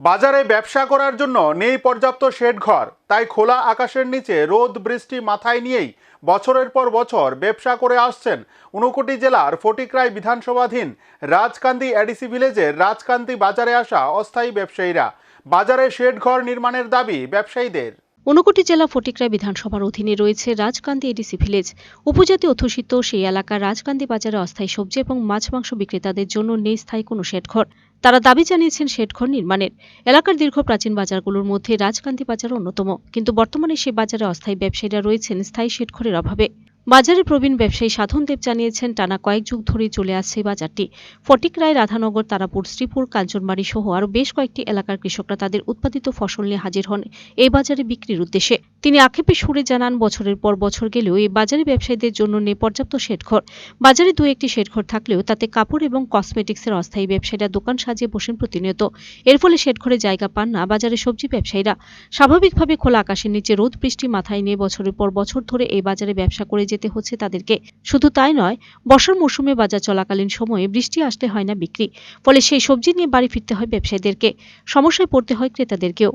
বাজারে ব্যবসা করার জন্য নেই পর্যাপ্ত শেড ঘর। তাই খোলা আকাশের নিচে রোদ বৃষ্টি মাথায় নিয়েই বছরের পর বছর ব্যবসা করে আসছেন উনকোটি জেলার ফটিকরাই বিধানসভাধীন রাজকান্দি এডিসি ভিলেজের রাজকান্দি বাজারে আসা অস্থায়ী ব্যবসায়ীরা। বাজারে শেড ঘর নির্মাণের দাবি ব্যবসায়ীদের। ঊনকোটি জেলা ফটিকরাই বিধানসভার অধীনে রয়েছে রাজকান্দি এডিসি ভিলেজ। উপজাতি অধ্যুষিত সেই এলাকার রাজকান্দি বাজারে অস্থায়ী সবজি এবং মাছ মাংস বিক্রেতাদের জন্য নেই স্থায়ী কোনো শেডঘর তারা দাবি জানিয়েছেন শেডঘর নির্মাণের। এলাকার দীর্ঘ প্রাচীন বাজারগুলোর মধ্যে রাজকান্দি বাজার অন্যতম। কিন্তু বর্তমানে সে বাজারে অস্থায়ী ব্যবসায়ীরা রয়েছেন স্থায়ী শেডঘরের অভাবে। বাজারে প্রবীণ ব্যবসায়ী সাধন দেব জানিয়েছেন, টানা কয়েক যুগ ধরে চলে আসছে বাজারটি। ফটিকরায় রাধানগর, তারাপুর, শ্রীপুর, কাঞ্চনবাড়ি সহ আরও বেশ কয়েকটি এলাকার কৃষকরা তাদের উৎপাদিত ফসল নিয়ে হাজির হন এই বাজারে বিক্রির উদ্দেশ্যে। তিনি আক্ষেপে সুরে জানান, বছরের পর বছর গেলেও এই বাজারে ব্যবসায়ীদের জন্য নেই পর্যাপ্ত শেডঘর। বাজারে দু একটি শেডঘর থাকলেও তাতে কাপড় এবং কসমেটিক্সের অস্থায়ী ব্যবসায়ীরা দোকান সাজিয়ে বসেন প্রতিনিয়ত। এর ফলে শেডঘরে জায়গা পান না বাজারে সবজি ব্যবসায়ীরা। স্বাভাবিকভাবে খোলা আকাশের নিচে রোদ, বৃষ্টি মাথায় নিয়ে বছরের পর বছর ধরে এই বাজারে ব্যবসা করে যেতে হচ্ছে তাদেরকে। শুধু তাই নয়, বর্ষার মৌসুমে বাজার চলাকালীন সময়ে বৃষ্টি আসতে হয় না বিক্রি, ফলে সেই সবজি নিয়ে বাড়ি ফিরতে হয় ব্যবসায়ীদেরকে। সমস্যায় পড়তে হয় ক্রেতাদেরকেও।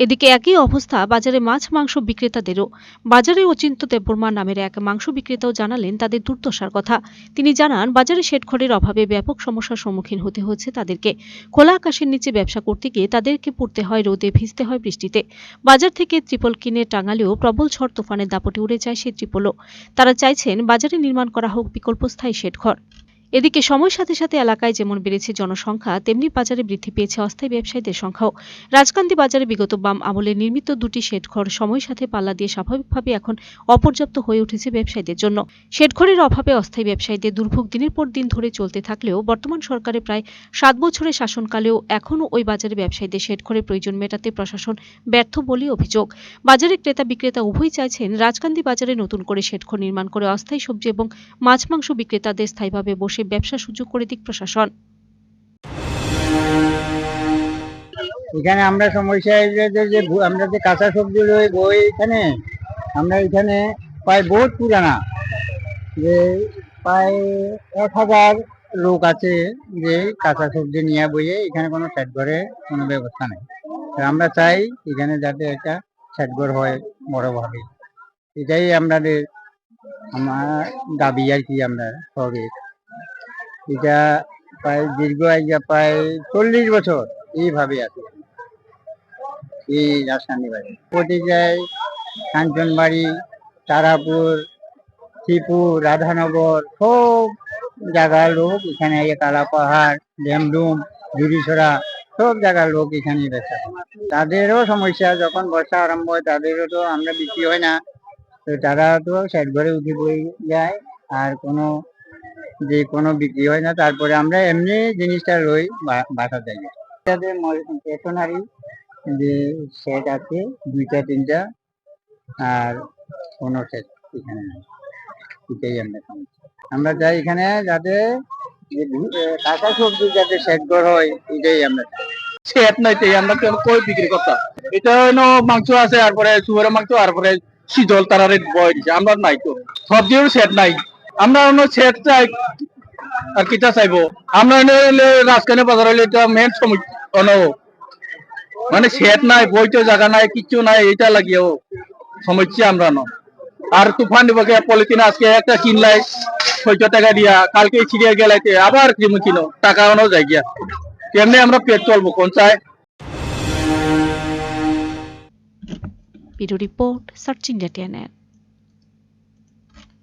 এদিকে একই অবস্থা বাজারে মাছ, মাংস বিক্রেতাদেরও। বাজারে অচিন্ত দেববর্মা নামের এক মাংস বিক্রেতাও জানালেন তাদের দুর্দশার কথা। তিনি জানান, বাজারে শেডঘরের অভাবে ব্যাপক সমস্যার সম্মুখীন হতে হচ্ছে তাদেরকে। খোলা আকাশের নিচে ব্যবসা করতে গিয়ে তাদেরকে পড়তে হয় রোদে, ভিজতে হয় বৃষ্টিতে। বাজার থেকে ত্রিপল কিনে টাঙালেও প্রবল ঝড় তুফানের দাপটে উড়ে যায় সেই ত্রিপলও। তারা চাইছেন বাজারে নির্মাণ করা হোক বিকল্প স্থায়ী শেডঘর এদিকে সময়ের সাথে সাথে এলাকায় যেমন বেড়েছে জনসংখ্যা, তেমনি বাজারে বৃদ্ধি পেয়েছে অস্থায়ী ব্যবসায়ীদের সংখ্যাও। রাজকান্দি বাজারে বিগত বাম আমলে নির্মিত দুটি শেডঘর সময়ের সাথে পাল্লা দিয়ে স্বাভাবিকভাবে এখন অপর্যাপ্ত হয়ে উঠেছে ব্যবসায়ীদের জন্য। শেডঘরের অভাবে অস্থায়ী ব্যবসায়ীদের দুর্ভোগ দিনের পর দিন ধরে চলতে থাকলেও বর্তমান সরকারের প্রায় সাত বছরের শাসনকালেও এখনও ওই বাজারে ব্যবসায়ীদের শেডঘরের প্রয়োজন মেটাতে প্রশাসন ব্যর্থ বলে অভিযোগ। বাজারে ক্রেতা বিক্রেতা উভয়ই চাইছেন রাজকান্দি বাজারে নতুন করে শেডঘর নির্মাণ করে অস্থায়ী সবজি এবং মাছ মাংস বিক্রেতাদের স্থায়ীভাবে বসে ব্যবসা সুযোগ করে দিক প্রশাসন। এখানে আমরা সমস্যা যে আমরা যে কাঁচা সবজি রয়ে বই এখানে, আমরা এখানে প্রায় বহুত পুরানা। যে প্রায় এক হাজার লোক আছে যে কাঁচা সবজি নিয়ে বইয়ে এখানে কোনো ঘরে কোনো ব্যবস্থা নেই। আমরা চাই এখানে যাতে একটা ঘর হয় বড়ভাবে। এটাই আমাদের আমার দাবি আর কি আমরা সবে এটা প্রায় দীর্ঘ আইয়া প্রায় চল্লিশ বছর এইভাবে আছে। এই রাজধানী বাড়ি। পটিকায় কাঞ্চনবাড়ি, তারাপুর শ্রীপুর রাধানগর, সব জায়গার লোক এখানে কালা পাহাড়, ড্যামডুম, জুড়িছড়া, সব জায়গার লোক এখানে বেচা তাদেরও সমস্যা, যখন বর্ষা আরম্ভ হয় তাদেরও তো আমরা বিক্রি হয় না। তো তারা তো সাইড ঘরে উঠে বই যায়, আর কোনো যে কোনো বিক্রি হয় না, তারপরে আমরা এমনি জিনিসটা রই বাসা তাদের স্টেশনারি যে সেট আছে, দুইটা, তিনটা, আর কোনো সেট এখানে নেই। এটাই আমরা সমস্যা আমরা চাই এখানে যাতে কাঁচা সবজি যাতে সেট করা হয়, এটাই আমরা চাই। সেট নাই আমরা কই বিক্রি করতাম? এটা হইল মাংস আছে তারপরে শুয়ারের মাংস তারপরে শীতল তারা রেট বয় আমরা নাই তো। সবজিরও সেট নাই। আমরা অন্য সেট চাই, আর কিটা চাইব? আমরা রাজকানি বাজার হইলে এটা মেন সমস্যা মানে সেট নাই বইতে জায়গা নাই, কিচ্ছু নাই এটা লাগিও সমস্যা আমরা ন। আর তুফান দিবকে পলিথিন আজকে একটা কিনলাই, ছয়শো টাকা দিয়া, কালকে ছিড়িয়ে গেলাইতে, আবার কিনো কিনো, টাকা অন্য যায় গিয়া। কেমনে আমরা পেট চলবো, কোন চায় রিপোর্ট সার্চ ইন্ডিয়া টিএনএন।